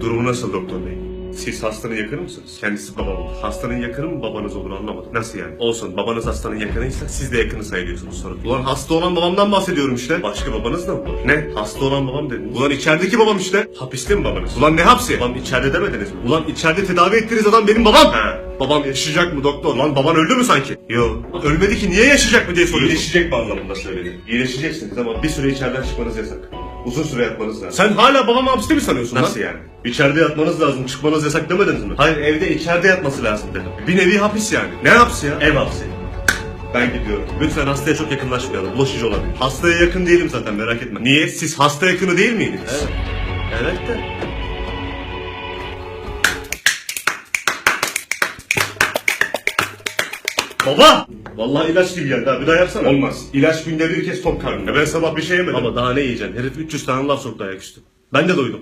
Durumu nasıl doktor bey? Siz hastanın yakını mısınız? Kendisi babam. Hastanın yakını mı babanız olur anlamadım. Nasıl yani? Olsun babanız hastanın yakınıysa siz de yakını sayılıyorsunuz sonra. Ulan hasta olan babamdan bahsediyorum işte. Başka babanız da mı var? Ne? Hasta olan babam dediniz. Ulan içerideki babam işte. Hapiste mi babanız? Ulan ne hapsi? Babam içeride demediniz mi? Ulan içeride tedavi ettiğiniz adam benim babam. He. Babam yaşayacak mı doktor? Lan baban öldü mü sanki? Yo. Ölmedi ki niye yaşayacak mı diye soruyorsun. İyileşecek mi anlamında söyledi. İyileşeceksiniz ama bir süre içeriden çıkmanız yasak. Uzun süre yatmanız lazım. Sen hala babamı hapiste mi sanıyorsun Nasıl yani? İçeride yatmanız lazım, çıkmanız yasak demediniz mi? Hayır evde içeride yatması lazım dedim. Bir nevi hapis yani. Ne hapsi ya? Ev hapsi. Ben gidiyorum. Lütfen hastaya çok yakınlaşmayalım. Bulaşıcı olabilir. Hastaya yakın değilim zaten merak etme. Niye? Siz hasta yakını değil miydiniz? Evet. Evet de. Baba! Vallahi ilaç gibi geldi ha. Bir daha yapsana. Olmaz. İlaç günde bir kez top karnında. ben sabah bir şey yemedim. Ama daha ne yiyeceksin? Herif 300 tane laf soktu ayaküstü. Ben de doydum.